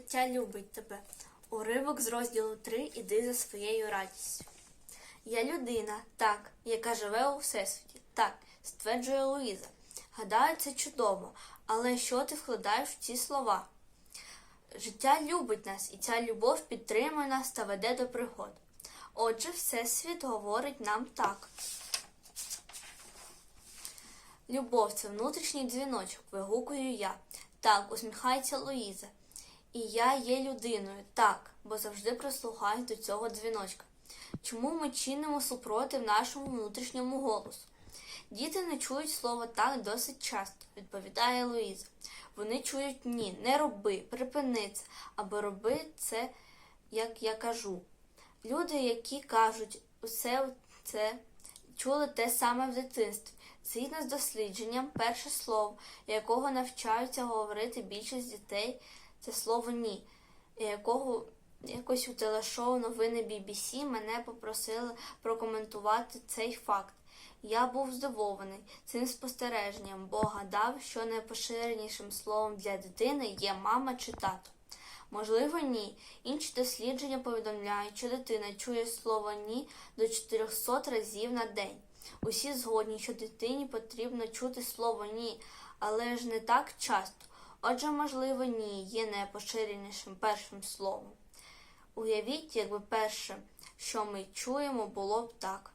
життя любить тебе. Уривок з розділу 3 Іди за своєю радістю. Я людина, так, яка живе у всесвіті, так, стверджує Луїза. Гадаю, це чудово, але що ти вкладаєш в ці слова? Життя любить нас, і ця любов підтримує нас та веде до пригод. Отже, Всесвіт говорить нам так. Любов це внутрішній дзвіночок, вигукую я. Так, усміхається Луїза. І я є людиною, так, бо завжди прислухаюсь до цього дзвіночка. Чому ми чинимо супротив нашому внутрішньому голосу? Діти не чують слово так досить часто, відповідає Луїза. Вони чують ні, не роби, припини це, або роби це, як я кажу. Люди, які кажуть усе це, чули те саме в дитинстві. Згідно з дослідженням, перше слово, якого навчаються говорити більшість дітей, це слово ні, якого якось у телешоу новини BBC мене попросили прокоментувати цей факт. Я був здивований цим спостереженням, бо гадав, що найпоширенішим словом для дитини є мама чи тато. Можливо, ні. Інші дослідження повідомляють, що дитина чує слово ні до 400 разів на день. Усі згодні, що дитині потрібно чути слово ні, але ж не так часто. Отже, можливо, ні є найпоширенішим першим словом. Уявіть, якби перше, що ми чуємо, було б так.